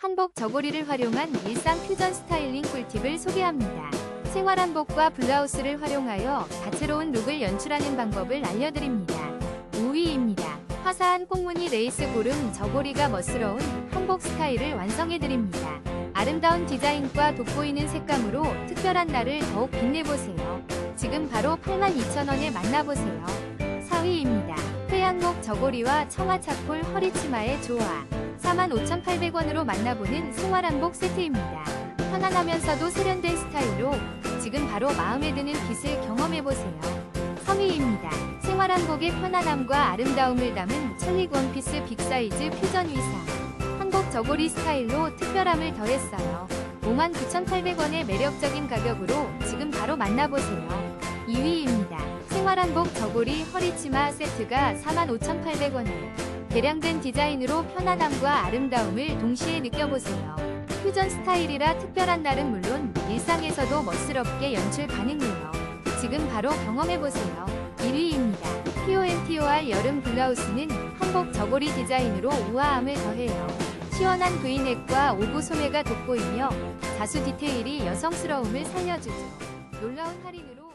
한복 저고리를 활용한 일상 퓨전 스타일링 꿀팁을 소개합니다. 생활 한복과 블라우스를 활용하여 다채로운 룩을 연출하는 방법을 알려드립니다. 5위입니다. 화사한 꽁무니 레이스 고름 저고리가 멋스러운 한복 스타일을 완성해드립니다. 아름다운 디자인과 돋보이는 색감으로 특별한 날을 더욱 빛내보세요. 지금 바로 82,000원에 만나보세요. 4위입니다. 회양목 저고리와 청아차콜 허리치마의 조화 45,800원으로 만나보는 생활한복 세트입니다. 편안하면서도 세련된 스타일로 지금 바로 마음에 드는 핏을 경험해보세요. 3위입니다. 생활한복의 편안함과 아름다움을 담은 찰릭 원피스 빅사이즈 퓨전 위상 한복 저고리 스타일로 특별함을 더했어요. 59,800원의 매력적인 가격으로 지금 바로 만나보세요. 2위입니다. 생활한복 저고리 허리치마 세트가 45,800원에 개량된 디자인으로 편안함과 아름다움을 동시에 느껴보세요. 퓨전 스타일이라 특별한 날은 물론 일상에서도 멋스럽게 연출 가능해요. 지금 바로 경험해보세요. 1위입니다. POMTOR 여름 블라우스는 한복 저고리 디자인으로 우아함을 더해요. 시원한 V넥과 오브 소매가 돋보이며 자수 디테일이 여성스러움을 살려주죠. 놀라운 할인으로